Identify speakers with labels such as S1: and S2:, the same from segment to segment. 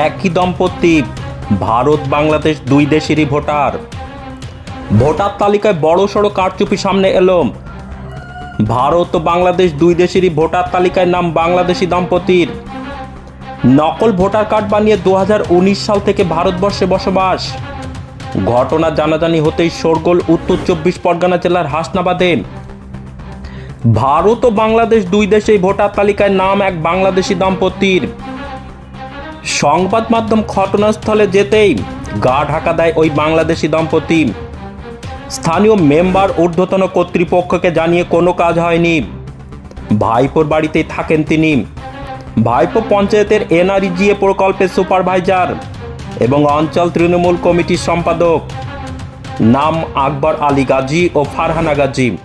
S1: একই দম্পতি, ভারত, বাংলাদেশ দুই দেশেরই ভোটার। ভোটার তালিকায় বড় সড়ো কারচুপি সামনে এলো। ভারত ও বাংলাদেশ দুই দেশেরই ভোটার তালিকায় নাম বাংলাদেশি দম্পতির। নকল ভোটার কার্ড বানিয়ে দু হাজার উনিশ সাল থেকে ভারতবর্ষে বসবাস। ঘটনা জানাজানি হতেই শোরগোল, উত্তর চব্বিশ পরগনা জেলার হাসনাবাদে। ভারত ও বাংলাদেশ দুই দেশেই ভোটার তালিকায় নাম এক বাংলাদেশি দম্পতির। সংবাদ মাধ্যম ঘটনাস্থলে যেতেই গা ঢাকা দেয় ওই বাংলাদেশি দম্পতি। স্থানীয় মেম্বার ঊর্ধ্বতন কর্তৃপক্ষকে জানিয়ে কোনো কাজ হয়নি। ভাইপোর বাড়িতেই থাকেন তিনি। ভাইপো পঞ্চায়েতের এনআরইজিএ প্রকল্পের সুপারভাইজার এবং অঞ্চল তৃণমূল কমিটির সম্পাদক। নাম আকবর আলী গাজী ও ফারহানা গাজী।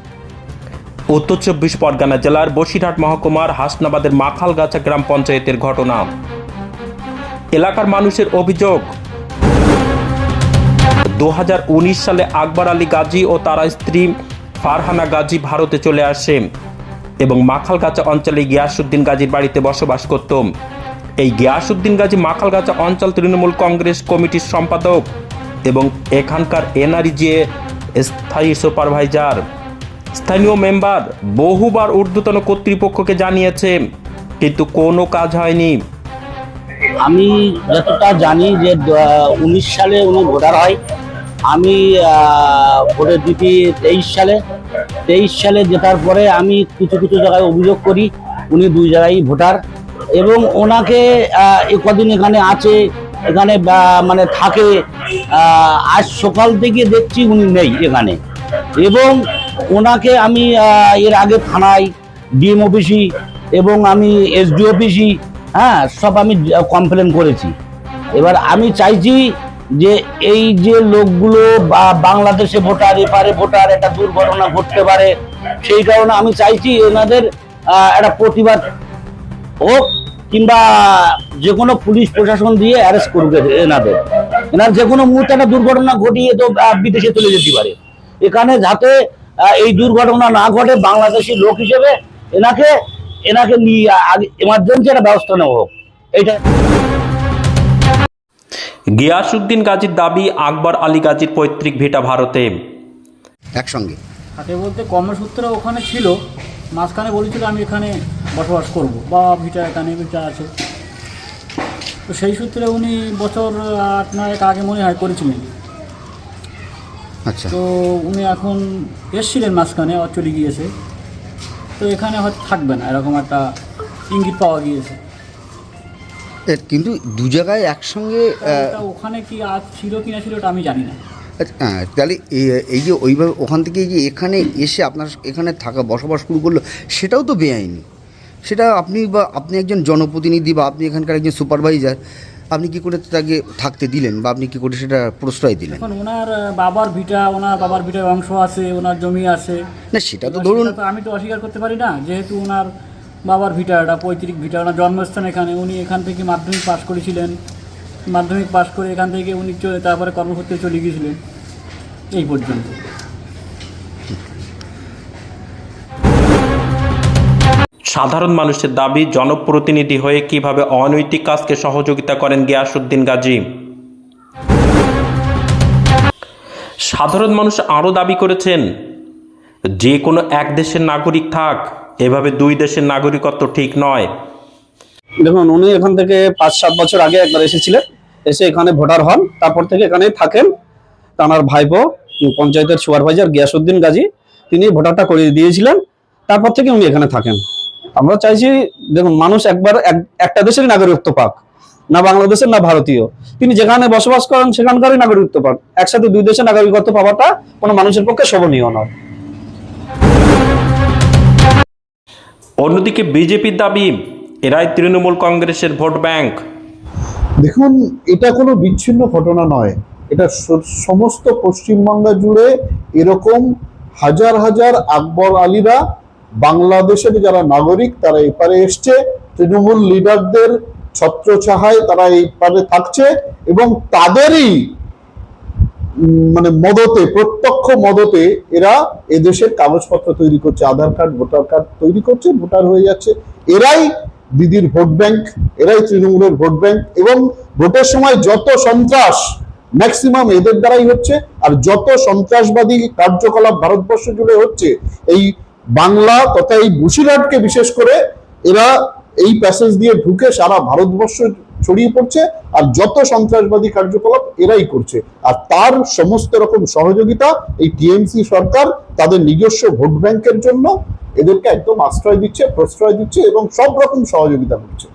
S1: উত্তর চব্বিশ পরগনা জেলার বসিরহাট মহকুমার হাসনাবাদের মাখালগাছা গ্রাম পঞ্চায়েতের ঘটনা। এলাকার মানুষের অভিযোগ। দু হাজার উনিশ সালে আকবর আলী গাজী ও তার স্ত্রী ফারহানা গাজী ভারতে চলে আসে এবং মাখালগাছা অঞ্চলে গিয়াসুদ্দিন গাজীর বাড়িতে বসবাস করত এই গিয়াসুদ্দিন গাজী মাখালগাছা অঞ্চল তৃণমূল কংগ্রেস কমিটির সম্পাদক এবং এখানকার এনআরইজে স্থায়ী সুপারভাইজার। স্থানীয় মেম্বার বহুবার ঊর্ধ্বতন কর্তৃপক্ষকে জানিয়েছে কিন্তু কোনো কাজ হয়নি।
S2: আমি যতটা জানি যে উনিশ সালে উনি ভোটার হয়। আমি ভোটের দিতি তেইশ সালে। তেইশ সালে জেতার পরে আমি কিছু কিছু জায়গায় অভিযোগ করি, উনি দুই জায়গায় ভোটার। এবং ওনাকে কদিন এখানে আছে, এখানে মানে থাকে আজ সকাল থেকে দেখছি উনি নেই এখানে। এবং ওনাকে আমি এর আগে থানায় ডিএম অফিসি এবং আমি এসডি অফিসি হ্যাঁ সব আমি কমপ্লেন করেছি। এবার আমি চাইছি যে এই যে লোকগুলো বা বাংলাদেশে ভোটার, এপারে ভোটার, একটা দুর্ঘটনা ঘটতে পারে, সেই কারণে আমি চাইছি এনাদের একটা প্রতিবাদ হোক কিংবা যে কোনো পুলিশ প্রশাসন দিয়ে অ্যারেস্ট করুক এনাদের। এনার যে কোনো মুহূর্তে একটা দুর্ঘটনা ঘটিয়ে তো বিদেশে চলে যেতে পারে। এখানে যাতে এই দুর্ঘটনা না ঘটে বাংলাদেশি লোক হিসেবে, এনাকে এনাকে নিয়ে আগে এমার্জেন্সি একটা ব্যবস্থা নেওয়া হোক। এইটা
S1: গিয়াসুদ্দিন গাজীর দাবি আকবর আলী গাজীর পৈতৃক ভিটা ভারতে।
S3: একসঙ্গে।
S4: থাকে বলতে কর্মসূত্রে ওখানে ছিল মাঝখানে বলেছিল আমি এখানে বসবাস করব বা ভিটা এখানে ভিটা আছে। তো সেই সূত্রে উনি বছর আট নয়েক আগে মনে হয় করেছিলেন।
S3: আচ্ছা।
S4: তো উনি এখন এসছিলেন মাঝখানে চলে গিয়েছে। তো এখানে হয়তো থাকবে না এরকম একটা ইঙ্গিত পাওয়া গিয়েছে।
S3: কিন্তু দু জায়গায় একসঙ্গে
S4: ওখানে কি আজ ছিল কি না ছিল ওটা আমি জানি না।
S3: আচ্ছা, হ্যাঁ, তাহলে এই- এই যে ওইভাবে ওখান থেকে যে এখানে এসে আপনার এখানে থাকা বসবাস শুরু করল সেটাও তো বেআইনি। সেটা আপনি বা আপনি একজন জনপ্রতিনিধি বা আপনি এখানকার একজন সুপারভাইজার আপনি কি করে তাকে থাকতে দিলেন বা আপনি কি করে সেটা প্রশ্রয় দিলেন?
S4: এখন ওনার বাবার ভিটা ওনার বাবার ভিটার অংশ আছে ওনার জমি আছে।
S3: না সেটা তো ধরুন
S4: আমি তো অস্বীকার করতে পারি না। যেহেতু ওনার বাবার ভিটা এটা পৈতৃক ভিটা ওনার জন্মস্থান এখানে উনি এখান থেকে মাধ্যমিক পাশ করেছিলেন। মাধ্যমিক পাশ করে এখান থেকে উনি তারপরে কর্মসূত্রে চলে গিয়েছিলেন। এই পর্যন্ত।
S1: সাধারণ মানুষের দাবি, জনপ্রতিনিধি হয়ে কীভাবে অনৈতিক কাজকে সহযোগিতা করেন গিয়াসুদ্দিন গাজী। সাধারণ মানুষ আরও দাবি করেছেন, যে কোনো এক দেশের নাগরিক থাক, এভাবে দুই দেশের নাগরিকত্ব ঠিক নয়।
S5: দেখুন, উনি এখান থেকে পাঁচ, সাত বছর আগে একবার এসেছিলেন, এসে এখানে ভোটার হন, তারপর থেকে এখানে থাকেন। তাঁর ভাইপো, পঞ্চায়েতের সুপারভাইজার গিয়াসুদ্দিন গাজী, তিনি ভোটারটা করিয়ে দিয়েছিলেন, তারপর থেকে উনি এখানে থাকেন। আমরা চাইছি দেখুন মানুষ একবার এক- একটা দেশেরই নাগরিকত্ব পাক না বাংলাদেশের না ভারতীয়। তিনি যেখানে বসবাস করেন সেখানকারই নাগরিকত্ব পান একসাথে দুই দেশের নাগরিকত্ব পাওয়াটা কোনো মানুষের পক্ষে শোভনীয় নয়।
S1: অন্যদিকে বিজেপির দাবি এরাই তৃণমূল কংগ্রেসের ভোট ব্যাংক।
S6: দেখুন এটা কোনো বিচ্ছিন্ন ঘটনা নয়। এটা সমস্ত পশ্চিমবাংলা জুড়ে এরকম হাজার হাজার আকবর আলীরা বাংলাদেশের যারা নাগরিক, তারা এপারে এসছে। তৃণমূল লিডারদের ছত্রছাহায় তারা এপারে থাকছে এবং তাদেরই মানে মদতে, প্রত্যক্ষ মদতে এরা এদেশের কাগজপত্র তৈরি করছে, আধার কার্ড, ভোটার কার্ড তৈরি করছে, ভোটার হয়ে যাচ্ছে। এরাই দিদির ভোট ব্যাংক, এরাই তৃণমূলের ভোট ব্যাংক এবং ভোটের সময় যত সন্ত্রাস, ম্যাক্সিমাম এদের দ্বারাই হচ্ছে। আর যত সন্ত্রাসবাদী কার্যকলাপ ভারতবর্ষ জুড়ে হচ্ছে, এই বাংলা তথা এই বসিরহাটকে বিশেষ করে এরা এই প্যাসেজ দিয়ে ঢুকে সারা ভারতবর্ষ ছড়িয়ে পড়ছে আর যত সন্ত্রাসবাদী কার্যকলাপ এরাই করছে। আর তার সমস্ত রকম সহযোগিতা এই টিএমসি সরকার তাদের নিজস্ব ভোট ব্যাংকের জন্য এদেরকে একদম আশ্রয় দিচ্ছে, প্রশ্রয় দিচ্ছে এবং সব রকম সহযোগিতা করছে।